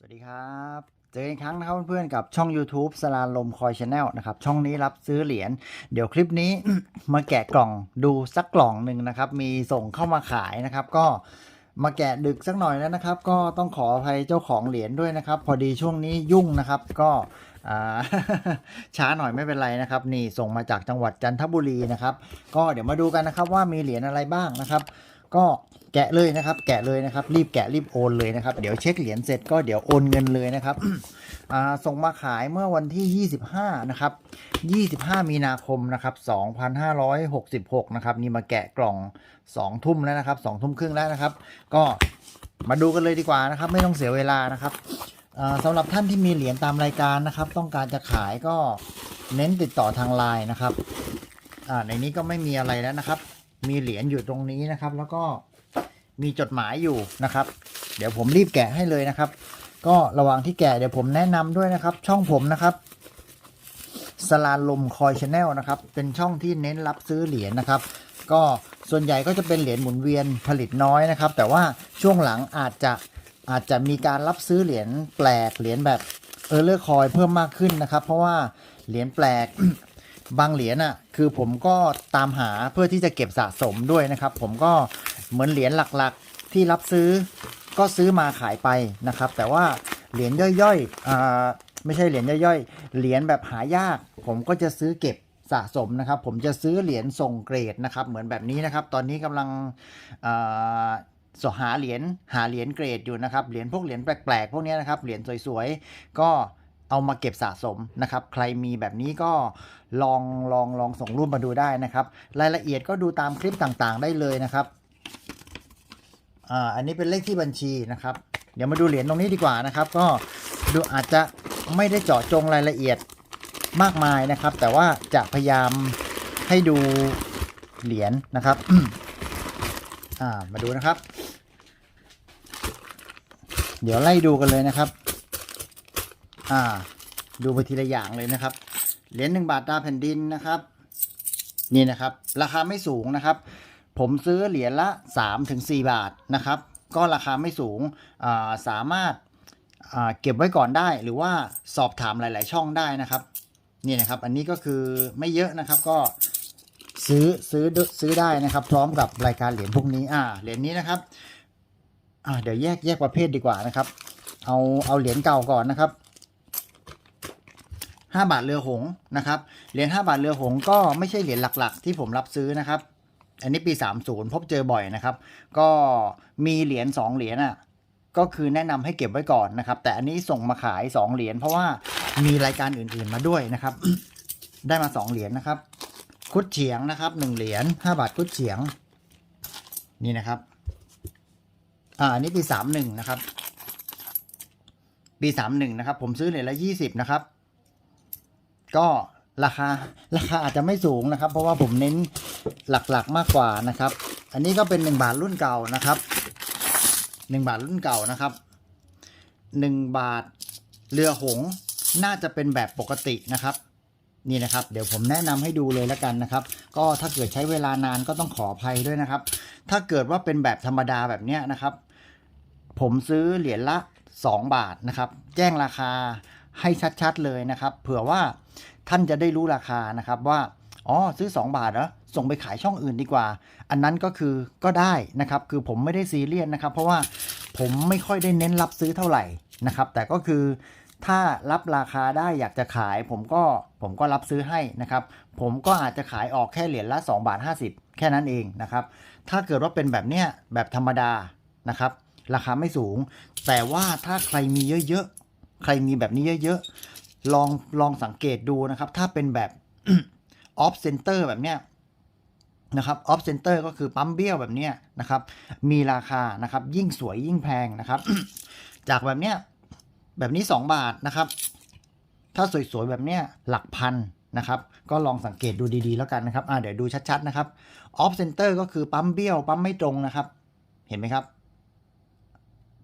สวัสดีครับ เจอกันอีกครั้งนะครับเพื่อนๆกับช่อง YouTube สลาลมคอยชาแนลนะครับ ช่องนี้รับซื้อเหรียญเดี๋ยวคลิปนี้ มาแกะกล่องดูสักกล่องหนึ่งนะครับ มีส่งเข้ามาขายนะครับ ก็มาแกะดึกสักหน่อยแล้วนะครับ ก็ต้องขออภัยเจ้าของเหรียญด้วยนะครับ พอดีช่วงนี้ยุ่งนะครับ ก็ช้าหน่อยไม่เป็นไรนะครับ นี่ส่งมาจากจังหวัดจันทบุรีนะครับ ก็เดี๋ยวมาดูกันนะครับว่ามีเหรียญอะไรบ้างนะครับ ก็แกะเลยนะครับ แกะเลยนะครับ รีบแกะรีบโอนเลยนะครับ เดี๋ยวเช็คเหรียญเสร็จก็เดี๋ยวโอนเงินเลยนะครับส่งมาขายเมื่อวันที่ 25 นะครับ 25 มีนาคมนะครับ 2566 นะครับ นี่มาแกะกล่อง 2 ทุ่มแล้วนะครับ 2 ทุ่มครึ่งแล้วนะครับ ก็มาดูกันเลยดีกว่านะครับ ไม่ต้องเสียเวลานะครับสำหรับท่านที่มีเหรียญตามรายการนะครับ ต้องการจะขายก็เน้นติดต่อทางไลน์นะครับในนี้ก็ไม่มีอะไรแล้วนะครับ มีเหรียญอยู่ตรงนี้นะครับ แล้วก็มีจดหมายอยู่นะครับ เดี๋ยวผมรีบแกะให้เลยนะครับ ก็ระหว่างที่แกะเดี๋ยวผมแนะนำด้วยนะครับ ช่องผมนะครับสลาลมคอยชาแนลนะครับ เป็นช่องที่เน้นรับซื้อเหรียญนะครับ ก็ส่วนใหญ่ก็จะเป็นเหรียญหมุนเวียนผลิตน้อยนะครับ แต่ว่าช่วงหลังอาจจะอาจจะมีการรับซื้อเหรียญแปลกเหรียญแบบเออเลอร์คอยเพิ่มมากขึ้นนะครับ เพราะว่าเหรียญแปลก บางเหรียญอะคือผมก็ตามหาเพื่อที่จะเก็บสะสมด้วยนะครับ ผมก็เหมือนเหรียญหลักๆ ที่รับซื้อก็ซื้อมาขายไปนะครับ แต่ว่าเหรียญย่อยๆอไม่ใช่เหรียญย่อยๆเหรียญแบบหายาก ผมก็จะซื้อเก็บสะสมนะครับ ผมจะซื้อเหรียญส่งเกรดนะครับ เหมือนแบบนี้นะครับ ตอนนี้กำลังสหาเหรียญหาเหรียญเกรดอยู่นะครับเหรียญพวกเหรียญแปลกๆพวกนี้นะครับเหรียญสวยๆก็ เอามาเก็บสะสมนะครับ ใครมีแบบนี้ก็ลองลองลองส่งรูปมาดูได้นะครับ รายละเอียดก็ดูตามคลิปต่างๆ ได้เลยนะครับอ่าอันนี้เป็นเลขที่บัญชีนะครับ เดี๋ยวมาดูเหรียญตรงนี้ดีกว่านะครับ ก็ดูอาจจะไม่ได้เจาะจงรายละเอียดมากมายนะครับ แต่ว่าจะพยายามให้ดูเหรียญนะครับอ่ามาดูนะครับ เดี๋ยวไล่ดูกันเลยนะครับ อ่า ดูไปทีละอย่างเลยนะครับ เหรียญหนึ่งบาทตาแผ่นดินนะครับ นี่นะครับ ราคาไม่สูงนะครับ ผมซื้อเหรียญละ3ถึง4บาทนะครับ ก็ราคาไม่สูงอ่าสามารถอ่าเก็บไว้ก่อนได้หรือว่าสอบถามหลาย ๆ ช่องได้นะครับ นี่นะครับ อันนี้ก็คือไม่เยอะนะครับก็ซื้อซื้อซื้อได้นะครับ พร้อมกับรายการเหรียญพวกนี้อ่าเหรียญนี้นะครับอ่าเดี๋ยวแยกแยกประเภทดีกว่านะครับ เอาเอาเหรียญเก่าก่อนนะครับ 5 บาทเรือหงนะครับเหรียญ5บาทเรือหงก็ไม่ใช่เหรียญหลักๆ ที่ผมรับซื้อนะครับ อันนี้ปี 30 พบเจอบ่อยนะครับ ก็มีเหรียญ2เหรียญอะก็คือแนะนำให้เก็บไว้ก่อนนะครับ แต่อันนี้ส่งมาขาย 2 เหรียญเพราะว่ามีรายการอื่นๆมาด้วยนะครับ ได้มา 2 เหรียญนะครับ คุดเฉียงนะครับ1เหรียญ5บาทคุดเฉียง นี่นะครับอ่าอันนี้ปี31นะครับปี31นะครับ ผมซื้อเหรียญละ20นะครับ ก็ราคาราคาอาจจะไม่สูงนะครับ เพราะว่าผมเน้นหลักๆมากกว่านะครับ อันนี้ก็เป็น 1 บาทรุ่นเก่านะครับ 1 บาทรุ่นเก่านะครับ 1 บาทเรือหงน่าจะเป็นแบบปกตินะครับ นี่นะครับ เดี๋ยวผมแนะนำให้ดูเลยแล้วกันนะครับ ก็ถ้าเกิดใช้เวลานานก็ต้องขออภัยด้วยนะครับ ถ้าเกิดว่าเป็นแบบธรรมดาแบบเนี้ยนะครับ ผมซื้อเหรียญละ 2 บาทนะครับ แจ้งราคา ให้ชัดๆเลยนะครับ เผื่อว่าท่านจะได้รู้ราคานะครับว่าอ๋อซื้อ 2 บาทเหรอส่งไปขายช่องอื่นดีกว่า อันนั้นก็คือก็ได้นะครับ คือผมไม่ได้ซีเรียสนะครับ เพราะว่าผมไม่ค่อยได้เน้นรับซื้อเท่าไหร่นะครับ แต่ก็คือถ้ารับราคาได้อยากจะขาย ผมก็ผมก็รับซื้อให้นะครับ ผมก็อาจจะขายออกแค่เหรียญละ2บาท50 แค่นั้นเองนะครับ ถ้าเกิดว่าเป็นแบบเนี้ยแบบธรรมดานะครับ ราคาไม่สูง แต่ว่าถ้าใครมีเยอะ ใครมีแบบนี้เยอะๆ ลองลองสังเกตดูนะครับ ถ้าเป็นแบบออฟเซนเตอร์แบบเนี้ยนะครับออฟเซนเตอร์ก็คือปั๊มเบี้ยวแบบเนี้ยนะครับ มีราคานะครับ ยิ่งสวยยิ่งแพงนะครับ จากแบบเนี้ยแบบนี้ 2 บาทนะครับ ถ้าสวยๆแบบเนี้ยหลักพันนะครับ ก็ลองสังเกตดูดีๆแล้วกันนะครับอ่าเดี๋ยวดูชัดๆนะครับออฟเซนเตอร์ก็คือปั๊มเบี้ยวปั๊มไม่ตรงนะครับ เห็นไหมครับ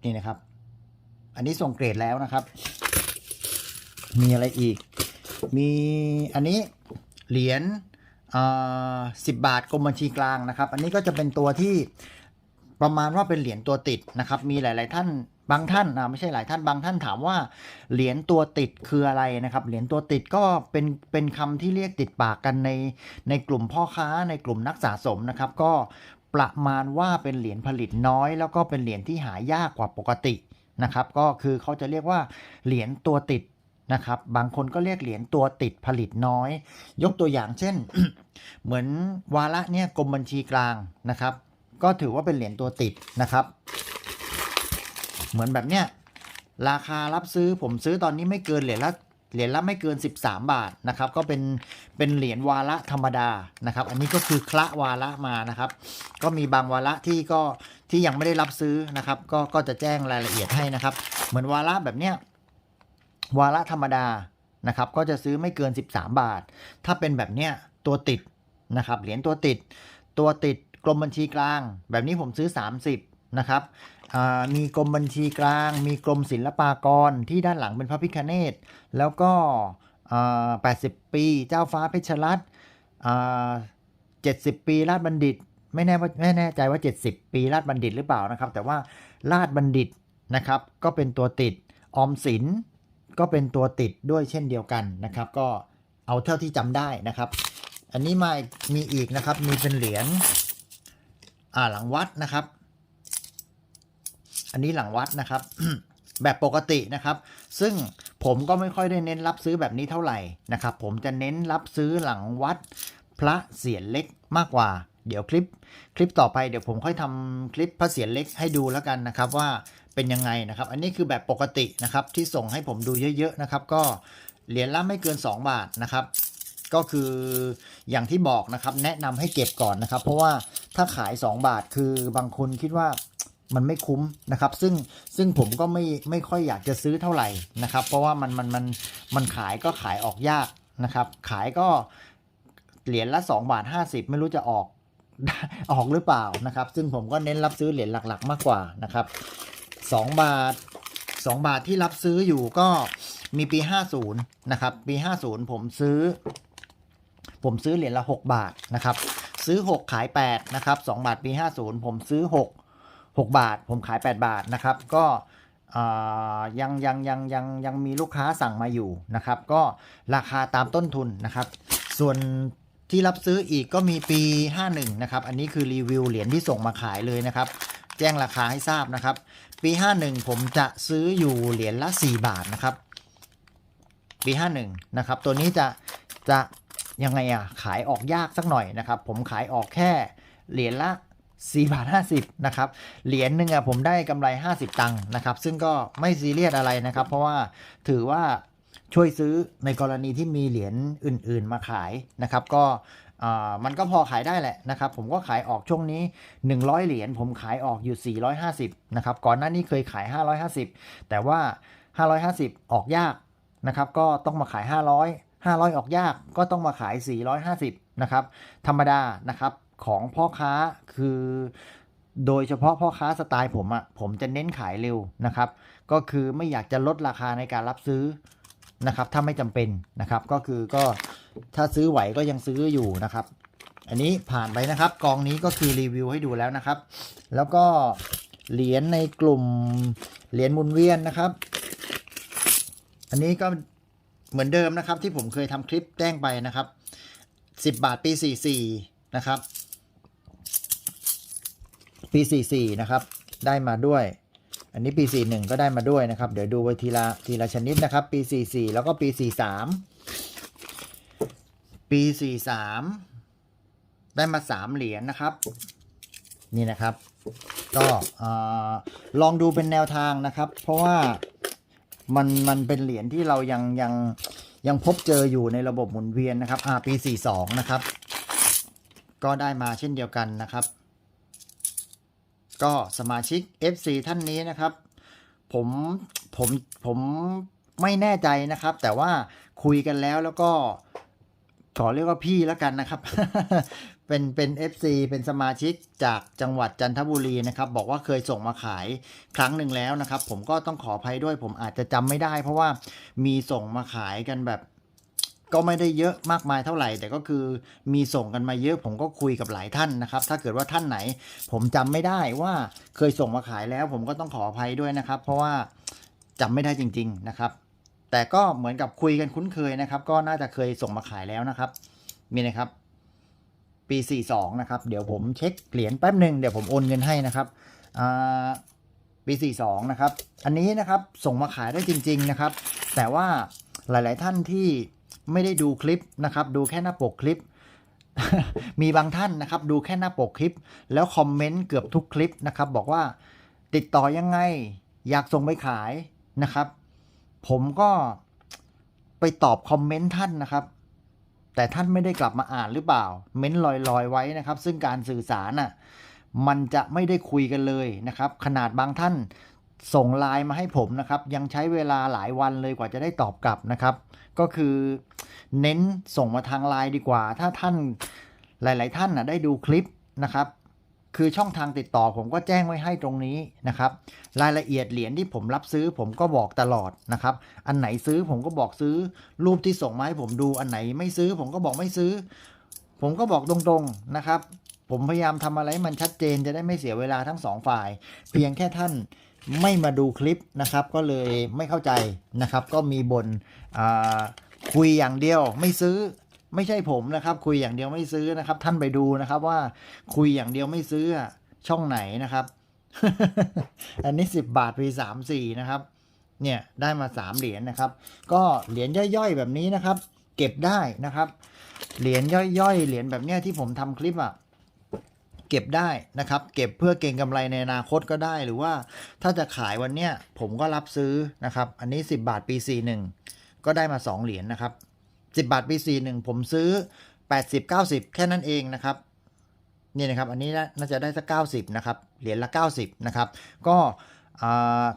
นี่นะครับ อันนี้ส่งเกรดแล้วนะครับ มีอะไรอีก มีอันนี้เหรียญสิบบาทกรมบัญชีกลางนะครับ อันนี้ก็จะเป็นตัวที่ประมาณว่าเป็นเหรียญตัวติดนะครับ มีหลาย ๆ ท่านบางท่านอ่าไม่ใช่หลายท่านบางท่านถามว่าเหรียญตัวติดคืออะไรนะครับ เหรียญตัวติดก็เป็นเป็นคำที่เรียกติดปากกันในในกลุ่มพ่อค้าในกลุ่มนักสะสมนะครับ ก็ประมาณว่าเป็นเหรียญผลิตน้อย แล้วก็เป็นเหรียญที่หายากกว่าปกติ นะครับ ก็คือเขาจะเรียกว่าเหรียญตัวติดนะครับ บางคนก็เรียกเหรียญตัวติดผลิตน้อย ยกตัวอย่างเช่น เหมือนวาระเนี่ยกรมบัญชีกลางนะครับ ก็ถือว่าเป็นเหรียญตัวติดนะครับ เหมือนแบบเนี้ยราคารับซื้อผมซื้อตอนนี้ไม่เกินเหรียญละ เหรียญละไม่เกิน 13 บาทนะครับ ก็เป็นเป็นเหรียญวาระธรรมดานะครับ อันนี้ก็คือคละวาระมานะครับ ก็มีบางวาระที่ก็ที่ยังไม่ได้รับซื้อนะครับ ก็ก็จะแจ้งรายละเอียดให้นะครับ เหมือนวาระแบบเนี้ยวาระธรรมดานะครับ ก็จะซื้อไม่เกิน 13 บาท ถ้าเป็นแบบเนี้ยตัวติดนะครับ เหรียญตัวติด ตัวติดกรมบัญชีกลาง แบบนี้ผมซื้อ 30นะครับ มีกรมบัญชีกลาง มีกรมศิลปากรที่ด้านหลังเป็นพระพิคเนตแล้วก็ 80 ปีเจ้าฟ้าเพชรรัตน์70 ปีราชบัณฑิต ไม่แน่ว่าไม่แน่ใจว่า 70 ปีราชบัณฑิตหรือเปล่านะครับ แต่ว่าราชบัณฑิตนะครับ ก็เป็นตัวติดออมสินก็เป็นตัวติดด้วยเช่นเดียวกันนะครับ ก็เอาเท่าที่จำได้นะครับ อันนี้มามีอีกนะครับมีเป็นเหรียญหลังวัดนะครับ อันนี้หลังวัดนะครับ แบบปกตินะครับ ซึ่งผมก็ไม่ค่อยได้เน้นรับซื้อแบบนี้เท่าไหร่นะครับ ผมจะเน้นรับซื้อหลังวัด พระเสียรเล็กมากกว่า เดี๋ยวคลิป คลิปต่อไปเดี๋ยวผมค่อยทำคลิปพระเสียรเล็กให้ดูแล้วกันนะครับว่าเป็นยังไงนะครับ อันนี้คือแบบปกตินะครับ ที่ส่งให้ผมดูเยอะๆนะครับ ก็เหรียญละไม่เกิน 2 บาทนะครับ ก็คืออย่างที่บอกนะครับ แนะนำให้เก็บก่อนนะครับ เพราะว่าถ้าขาย 2 บาทคือบางคนคิดว่า มันไม่คุ้มนะครับ ซึ่งซึ่งผมก็ไม่ไม่ค่อยอยากจะซื้อเท่าไหร่นะครับ เพราะว่ามันมันมันมันขายก็ขายออกยากนะครับ ขายก็เหรียญละ2บาท50 ไม่รู้จะออกออกหรือเปล่านะครับ ซึ่งผมก็เน้นรับซื้อเหรียญหลักๆ มากกว่านะครับ2บาท 2 บาทที่รับซื้ออยู่ก็มีปี 50นะครับปี 50 ผมซื้อ ผมซื้อเหรียญละ 6 บาทนะครับ ซื้อ 6 ขาย 8 นะครับ 2 บาทปี 50 ผมซื้อ 6 6 บาท ผมขาย 8 บาทนะครับ ก็ยังยังยังยังยังมีลูกค้าสั่งมาอยู่นะครับ ก็ราคาตามต้นทุนนะครับ ส่วนที่รับซื้ออีกก็มีปี 51 นะครับ อันนี้คือรีวิวเหรียญที่ส่งมาขายเลยนะครับ แจ้งราคาให้ทราบนะครับ ปี 51 ผมจะซื้ออยู่เหรียญละ 4 บาทนะครับ ปี 51 นะครับ ตัวนี้จะจะยังไงอะขายออกยากสักหน่อยนะครับ ผมขายออกแค่เหรียญละ 4บาท50นะครับเหรียญหนึ่งอะผมได้กำไร 50 ตังค์นะครับซึ่งก็ไม่ซีเรียสอะไรนะครับ เพราะว่าถือว่าช่วยซื้อในกรณีที่มีเหรียญอื่น ๆ มาขายนะครับ ก็มันก็พอขายได้แหละนะครับ ผมก็ขายออกช่วงนี้ 100 เหรียญผมขายออกอยู่ 450นะครับก่อนหน้านี้เคยขาย 550 แต่ว่า 550 ออกยากนะครับ ก็ต้องมาขาย 500 500 ออกยากก็ต้องมาขาย 450นะครับธรรมดานะครับ ของพ่อค้าคือโดยเฉพาะพ่อค้าสไตล์ผมอะ่ะผมจะเน้นขายเร็วนะครับ ก็คือไม่อยากจะลดราคาในการรับซื้อนะครับถ้าไม่จำเป็นนะครับก็คือก็ถ้าซื้อไหวก็ยังซื้ออยู่นะครับ อันนี้ผ่านไปนะครับกองนี้ก็คือรีวิวให้ดูแล้วนะครับ แล้วก็เหรียญในกลุ่มเหรียญมุนเวียนนะครับ อันนี้ก็เหมือนเดิมนะครับที่ผมเคยทำคลิปแจ้งไปนะครับ 10 บาทปี 44 นะครับ ปี 44 นะครับ ได้มาด้วย อันนี้ปี 41 ก็ได้มาด้วยนะครับ เดี๋ยวดูไปทีละทีละชนิดนะครับ ปี 44 แล้วก็ปี 43 ปี 43 ได้มา 3 เหรียญนะครับ นี่นะครับ ก็ลองดูเป็นแนวทางนะครับ เพราะว่ามันมันเป็นเหรียญที่เรายังยังยังพบเจออยู่ในระบบหมุนเวียนนะครับ อ่าปี 42 นะครับ ก็ได้มาเช่นเดียวกันนะครับ ก็สมาชิก FC ท่านนี้นะครับ ผมผมผมไม่แน่ใจนะครับ แต่ว่าคุยกันแล้วแล้วก็ขอเรียกว่าพี่แล้วกันนะครับ เป็นเป็น FC เป็นสมาชิกจากจังหวัดจันทบุรีนะครับ บอกว่าเคยส่งมาขายครั้งหนึ่งแล้วนะครับ ผมก็ต้องขออภัยด้วย ผมอาจจะจำไม่ได้ เพราะว่ามีส่งมาขายกันแบบ ก็ไม่ได้เยอะมากมายเท่าไหร่ แต่ก็คือมีส่งกันมาเยอะผมก็คุยกับหลายท่านนะครับ ถ้าเกิดว่าท่านไหน ผมจำไม่ได้ว่าเคยส่งมาขายแล้ว ผมก็ต้องขออภัยด้วยนะครับ เพราะว่าจำไม่ได้จริง ๆนะครับ แต่ก็เหมือนกับคุยกันคุ้นเคยนะครับ ก็น่าจะเคยส่งมาขายแล้วนะครับมีนะครับ ปี 42 นะครับ เดี๋ยวผมเช็คเหรียญแป๊บหนึ่งเดี๋ยวผมโอนเงินให้นะครับปี 42 นะครับ อันนี้นะครับส่งมาขายได้จริง ๆนะครับ แต่ว่าหลาย ๆ ท่านที่ ไม่ได้ดูคลิปนะครับ ดูแค่หน้าปกคลิป มีบางท่านนะครับ ดูแค่หน้าปกคลิป แล้วคอมเมนต์เกือบทุกคลิปนะครับ บอกว่าติดต่อยังไง อยากส่งไปขายนะครับ ผมก็ไปตอบคอมเมนต์ท่านนะครับ แต่ท่านไม่ได้กลับมาอ่านหรือเปล่า เม้นลอยๆไว้นะครับ ซึ่งการสื่อสารน่ะมันจะไม่ได้คุยกันเลยนะครับ ขนาดบางท่านส่งไลน์มาให้ผมนะครับ ยังใช้เวลาหลายวันเลยกว่าจะได้ตอบกลับนะครับ ก็คือเน้นส่งมาทางไลน์ดีกว่า ถ้าท่านหลาย ๆ ท่านน่ะได้ดูคลิปนะครับคือช่องทางติดต่อผมก็แจ้งไว้ให้ตรงนี้นะครับ รายละเอียดเหรียญที่ผมรับซื้อผมก็บอกตลอดนะครับ อันไหนซื้อผมก็บอกซื้อ รูปที่ส่งมาให้ผมดูอันไหนไม่ซื้อ ผมก็บอกไม่ซื้อ ผมก็บอกตรงๆนะครับ ผมพยายามทำอะไรมันชัดเจนจะได้ไม่เสียเวลาทั้งสองฝ่าย เพียงแค่ท่าน ไม่มาดูคลิปนะครับ ก็เลยไม่เข้าใจนะครับ ก็มีบนอ่าคุยอย่างเดียวไม่ซื้อไม่ใช่ผมนะครับ คุยอย่างเดียวไม่ซื้อนะครับ ท่านไปดูนะครับว่าคุยอย่างเดียวไม่ซื้อช่องไหนนะครับ อันนี้ 10 บาทปีสามสี่นะครับ เนี่ยได้มา3เหรียญนะครับ ก็เหรียญย่อยๆแบบนี้นะครับ เก็บได้นะครับ เหรียญย่อยๆ เหรียญแบบเนี้ยที่ผมทำคลิปอะ เก็บได้นะครับ เก็บเพื่อเก็งกำไรในอนาคตก็ได้ หรือว่าถ้าจะขายวันเนี้ยผมก็รับซื้อนะครับ อันนี้ 10 บาทปี 41 ก็ได้มา 2 เหรียญนะครับ 10 บาทปี 41 ผมซื้อ 80 90 แค่นั้นเองนะครับนี่นะครับ อันนี้น่าจะได้สัก 90 นะครับ เหรียญละ 90 นะครับ ก็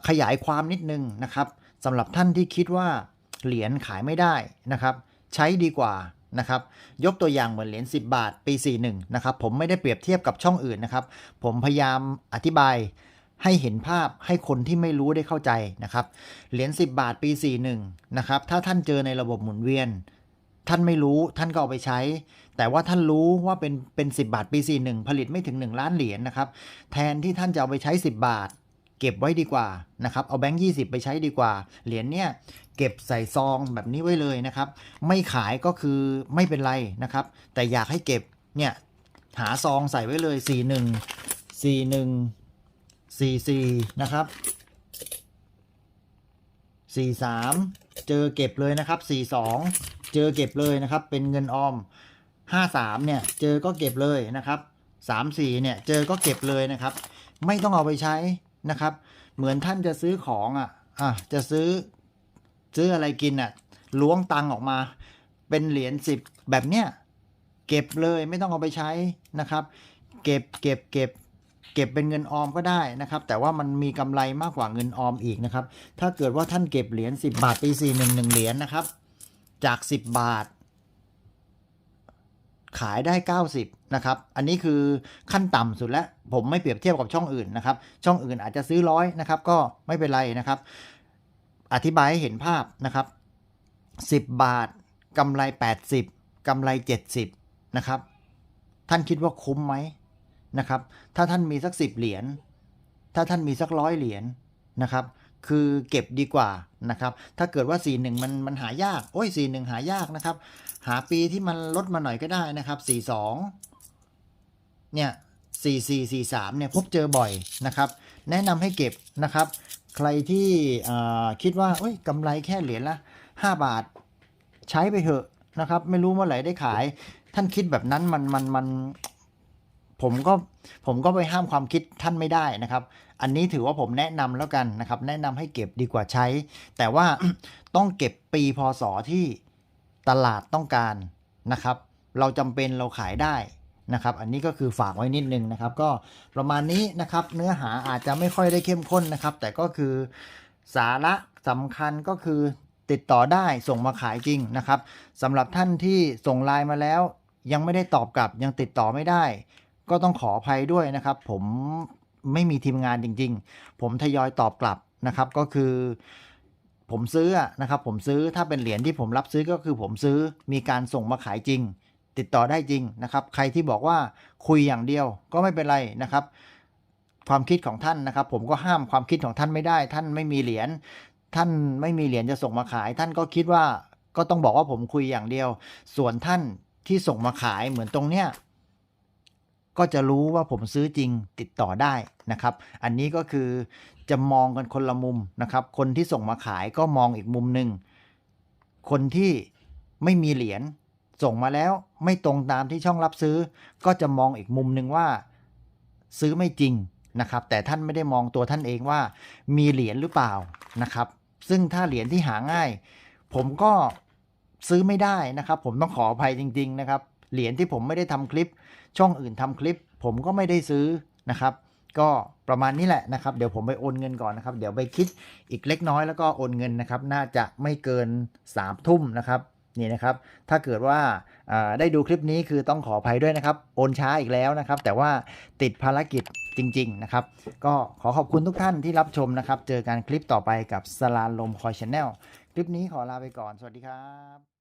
ขยายความนิดนึงนะครับสำหรับท่านที่คิดว่าเหรียญขายไม่ได้นะครับ ใช้ดีกว่า นะครับยกตัวอย่างเหมือนเหรียญ10 บาท ปี 41นะครับผมไม่ได้เปรียบเทียบกับช่องอื่นนะครับ ผมพยายามอธิบายให้เห็นภาพให้คนที่ไม่รู้ได้เข้าใจนะครับเหรียญ10 บาทปี 41นะครับถ้าท่านเจอในระบบหมุนเวียน ท่านไม่รู้ท่านก็เอาไปใช้ แต่ว่าท่านรู้ว่าเป็นเป็น 10 บาทปี 41 ผลิตไม่ถึง 1 ล้านเหรียญนะครับแทนที่ท่านจะเอาไปใช้ 10 บาท เก็บไว้ดีกว่านะครับเอาแบงค์20 ไปใช้ดีกว่า เหรียญเนี่ย เก็บใส่ซองแบบนี้ไว้เลยนะครับ ไม่ขายก็คือไม่เป็นไรนะครับ แต่อยากให้เก็บเนี่ยหาซองใส่ไว้เลย 41 41 44 นะครับ 43 เจอเก็บเลยนะครับ 42 เจอเก็บเลยนะครับ เป็นเงินออม 53 เนี่ย เจอก็เก็บเลยนะครับ34 เนี่ย เจอก็เก็บเลยนะครับ ไม่ต้องเอาไปใช้นะครับ เหมือนท่านจะซื้อของอะอะจะซื้อ ซื้ออะไรกินอะล้วงตังออกมา เป็นเหรียญสิบแบบเนี้ยเก็บเลยไม่ต้องเอาไปใช้นะครับ เก็บเก็บเก็บเก็บเป็นเงินออมก็ได้นะครับ แต่ว่ามันมีกำไรมากกว่าเงินออมอีกนะครับ ถ้าเกิดว่าท่านเก็บเหรียญ10 บาทปี4 1 1เหรียญนะครับ จาก 10 บาท ขายได้ 90นะครับ อันนี้คือขั้นต่ำสุดแล้ว ผมไม่เปรียบเทียบกับช่องอื่นนะครับ ช่องอื่นอาจจะซื้อร้อยนะครับ ก็ไม่เป็นไรนะครับ อธิบายให้เห็นภาพนะครับ 10 บาทกำไร 80กำไร 70 นะครับ ท่านคิดว่าคุ้มไหมนะครับ ถ้าท่านมีสัก 10 เหรียญ ถ้าท่านมีสักร้อยเหรียญนะครับ คือเก็บดีกว่านะครับ ถ้าเกิดว่า 41 มันมันหายาก โอ้ย 41 หายากนะครับ หาปีที่มันลดมาหน่อยก็ได้นะครับ 42 เนี่ย44 43เนี่ยพบเจอบ่อยนะครับ แนะนำให้เก็บนะครับ ใครที่คิดว่าเอ้ยกำไรแค่เหรียญละ 5 บาท ใช้ไปเถอะนะครับ ไม่รู้เมื่อไหร่ได้ขาย ท่านคิดแบบนั้นมันมันมันผมก็ผมก็ไปห้ามความคิดท่านไม่ได้นะครับ อันนี้ถือว่าผมแนะนำแล้วกันนะครับ แนะนำให้เก็บดีกว่าใช้ แต่ว่าต้องเก็บปีพศที่ตลาดต้องการนะครับ เราจำเป็นเราขายได้ นะครับ อันนี้ก็คือฝากไว้นิดนึงนะครับ ก็ประมาณนี้นะครับ เนื้อหาอาจจะไม่ค่อยได้เข้มข้นนะครับ แต่ก็คือสาระสำคัญก็คือติดต่อได้ส่งมาขายจริงนะครับสำหรับท่านที่ส่งไลน์มาแล้ว ยังไม่ได้ตอบกลับยังติดต่อไม่ได้ ก็ต้องขออภัยด้วยนะครับ ผมไม่มีทีมงานจริง ๆ ผมทยอยตอบกลับนะครับ ก็คือผมซื้อนะครับ ผมซื้อถ้าเป็นเหรียญที่ผมรับซื้อก็คือผมซื้อมีการส่งมาขายจริง ติดต่อได้จริงนะครับ ใครที่บอกว่าคุยอย่างเดียวก็ไม่เป็นไรนะครับ ความคิดของท่านนะครับ ผมก็ห้ามความคิดของท่านไม่ได้ ท่านไม่มีเหรียญท่านไม่มีเหรียญจะส่งมาขาย ท่านก็คิดว่าก็ต้องบอกว่าผมคุยอย่างเดียว ส่วนท่านที่ส่งมาขายเหมือนตรงเนี้ยก็จะรู้ว่าผมซื้อจริงติดต่อได้นะครับ อันนี้ก็คือจะมองกันคนละมุมนะครับ คนที่ส่งมาขายก็มองอีกมุมหนึ่งคนที่ไม่มีเหรียญ ส่งมาแล้วไม่ตรงตามที่ช่องรับซื้อ ก็จะมองอีกมุมหนึ่งว่าซื้อไม่จริงนะครับ แต่ท่านไม่ได้มองตัวท่านเองว่ามีเหรียญหรือเปล่านะครับ ซึ่งถ้าเหรียญที่หาง่าย ผมก็ซื้อไม่ได้นะครับ ผมต้องขออภัยจริง ๆ นะครับ เหรียญที่ผมไม่ได้ทำคลิป ช่องอื่นทำคลิป ผมก็ไม่ได้ซื้อนะครับ ก็ประมาณนี้แหละนะครับ เดี๋ยวผมไปโอนเงินก่อนนะครับ เดี๋ยวไปคิดอีกเล็กน้อยแล้วก็โอนเงินนะครับ น่าจะไม่เกิน3ามทุ่มนะครับ นี่นะครับ ถ้าเกิดว่าได้ดูคลิปนี้คือต้องขออภัยด้วยนะครับ โอนช้าอีกแล้วนะครับ แต่ว่าติดภารกิจจริง ๆ นะครับ ก็ขอขอบคุณทุกท่านที่รับชมนะครับ เจอกันคลิปต่อไปกับสลานลมคอยชาแนลคลิปนี้ขอลาไปก่อน สวัสดีครับ